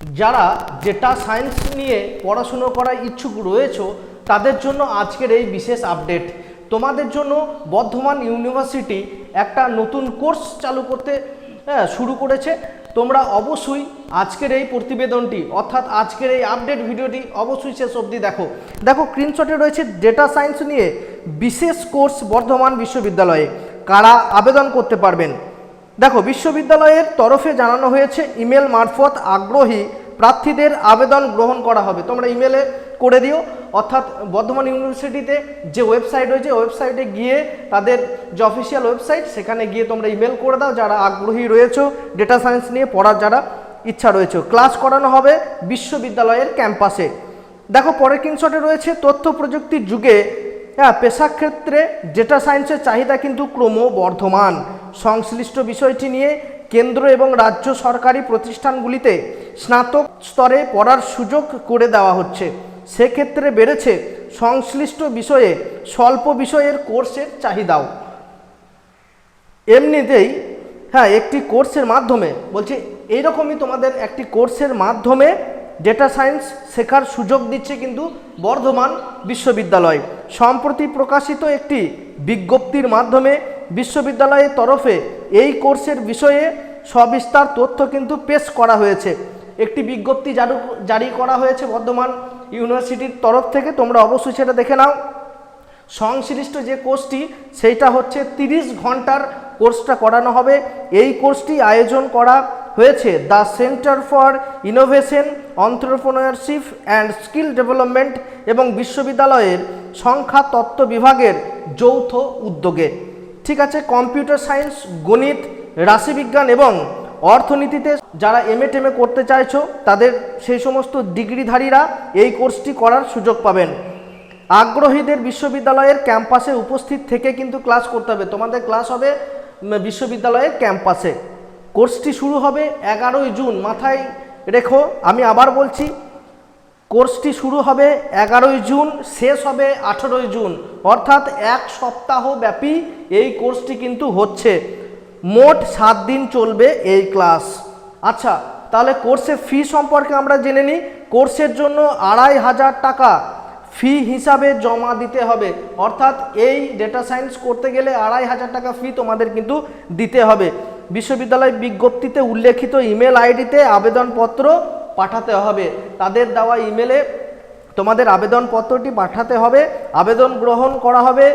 যারা data science নিয়ে পড়াশুনো করার ইচ্ছুক রয়েছে তাদের জন্য আজকের এই বিশেষ আপডেট তোমাদের জন্য বর্ধমান ইউনিভার্সিটি একটা নতুন কোর্স চালু করতে হ্যাঁ, শুরু করেছে। তোমরা অবশ্যই আজকের এই প্রতিবেদনটি অর্থাৎ আজকের এই আপডেট ভিডিওটি অবশ্যই শেষ অবধি দেখো। দেখো স্ক্রিনশটে রয়েছে ডেটা সায়েন্স নিয়ে বিশেষ কোর্স বর্ধমান বিশ্ববিদ্যালয়ে। কারা আবেদন করতে পারবেন? দেখো, বিশ্ববিদ্যালয়ের তরফে জানানো হয়েছে ইমেল মারফত আগ্রহী প্রার্থীদের আবেদন গ্রহণ করা হবে। তোমরা ইমেলে করে দিও। অর্থাৎ বর্ধমান ইউনিভার্সিটিতে যে ওয়েবসাইট রয়েছে ওয়েবসাইটে গিয়ে তাদের যে অফিসিয়াল ওয়েবসাইট, সেখানে গিয়ে তোমরা ইমেল করে দাও। যারা আগ্রহী রয়েছে, ডেটা সায়েন্স নিয়ে পড়ার যারা ইচ্ছা রয়েছে, ক্লাস করানো হবে বিশ্ববিদ্যালয়ের ক্যাম্পাসে। দেখো, পরের কিংশটে রয়েছে, তথ্য প্রযুক্তির যুগে হ্যাঁ পেশাক্ষেত্রে ডেটা সায়েন্সের চাহিদা কিন্তু ক্রমবর্ধমান। সংশ্লিষ্ট বিষয়টি নিয়ে কেন্দ্র এবং রাজ্য সরকারি প্রতিষ্ঠানগুলিতে স্নাতক স্তরে পড়ার সুযোগ করে দেওয়া হচ্ছে। সেক্ষেত্রে বেড়েছে সংশ্লিষ্ট বিষয়ে স্বল্প বিষয়ের কোর্সের চাহিদাও। এমনিতেই হ্যাঁ একটি কোর্সের মাধ্যমে, বলছি এইরকমই তোমাদের একটি কোর্সের মাধ্যমে ডেটা সায়েন্স শেখার সুযোগ দিচ্ছে কিন্তু বর্ধমান বিশ্ববিদ্যালয়। সম্প্রতি প্রকাশিত একটি বিজ্ঞপ্তির মাধ্যমে বিশ্ববিদ্যালয়ের তরফে এই কোর্সের বিষয়ে সবিস্তার তথ্য কিন্তু পেশ করা হয়েছে। একটি বিজ্ঞপ্তি জারু করা হয়েছে বর্ধমান ইউনিভার্সিটির তরফ থেকে, তোমরা অবশ্যই সেটা দেখে নাও। সংশ্লিষ্ট যে কোর্সটি, সেইটা হচ্ছে তিরিশ ঘণ্টার কোর্সটা করানো হবে। এই কোর্সটি আয়োজন করা হয়েছে the centre for innovation entrepreneurship and skill development এবং বিশ্ববিদ্যালয়ের সংখ্যা তত্ত্ব বিভাগের যৌথ উদ্যোগে। ঠিক আছে কম্পিউটার সায়েন্স গণিত, রাশিবিজ্ঞান এবং অর্থনীতিতে যারা এম এ টেমে করতে চাইছো, তাদের সেই সমস্ত ডিগ্রিধারীরা এই কোর্সটি করার সুযোগ পাবেন। আগ্রহীদের বিশ্ববিদ্যালয়ের ক্যাম্পাসে উপস্থিত থেকে কিন্তু ক্লাস করতে হবে। তোমাদের ক্লাস হবে বিশ্ববিদ্যালয়ের ক্যাম্পাসে কোর্সটি শুরু হবে এগারোই জুন। মাথায় রেখো, আমি আবার বলছি কোর্সটি শুরু হবে এগারোই জুন, শেষ হবে আঠেরোই জুন। অর্থাৎ এক সপ্তাহ ব্যাপী এই কোর্সটি কিন্তু হচ্ছে। মোট সাত দিন চলবে এই ক্লাস। আচ্ছা তাহলে কোর্সের ফি সম্পর্কে আমরা জেনে নিই। কোর্সের জন্য আড়াই হাজার টাকা ফি হিসাবে জমা দিতে হবে। অর্থাৎ এই ডেটা সায়েন্স করতে গেলে আড়াই হাজার টাকা ফি তোমাদের কিন্তু দিতে হবে। বিশ্ববিদ্যালয় বিজ্ঞপ্তিতে উল্লেখিত ইমেল আইডিতে আবেদনপত্র পাঠাতে হবে। তাদের দেওয়া ইমেলে তোমাদের আবেদনপত্রটি পাঠাতে হবে। আবেদন গ্রহণ করা হবে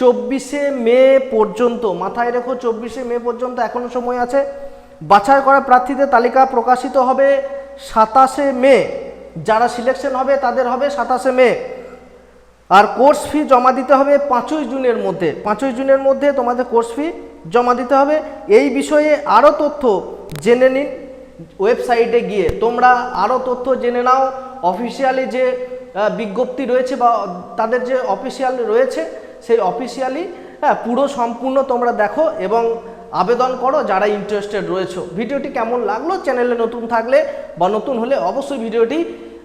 চব্বিশে মে পর্যন্ত। মাথায় রেখো, চব্বিশে মে পর্যন্ত এখনও সময় আছে। বাছাই করা প্রার্থীদের তালিকা প্রকাশিত হবে সাতাশে মে। যারা সিলেকশন হবে, তাদের হবে সাতাশে মে। আর কোর্স ফি জমা দিতে হবে পাঁচই জুনের মধ্যে। পাঁচই জুনের মধ্যে তোমাদের কোর্স ফি জমা দিতে হবে। এই বিষয়ে আরও তথ্য জেনে নিন। ওয়েবসাইটে গিয়ে তোমরা আরও তথ্য জেনে নাও। অফিসিয়ালি যে বিজ্ঞপ্তি রয়েছে বা তাদের যে অফিসিয়াল রয়েছে, সেই অফিসিয়ালি হ্যাঁ পুরো সম্পূর্ণ তোমরা দেখো এবং আবেদন করো যারা ইন্টারেস্টেড রয়েছে। ভিডিওটি কেমন লাগল চ্যানেলে নতুন থাকলে বা নতুন হলে অবশ্যই ভিডিওটি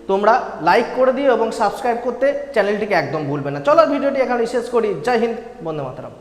তোমরা লাইক করে দিও এবং সাবস্ক্রাইব করতে চ্যানেলটিকে একদম ভুলবে না। চলো, ভিডিওটি এখানে শেষ করি। জয় হিন্দ, বন্দে মাতারাম।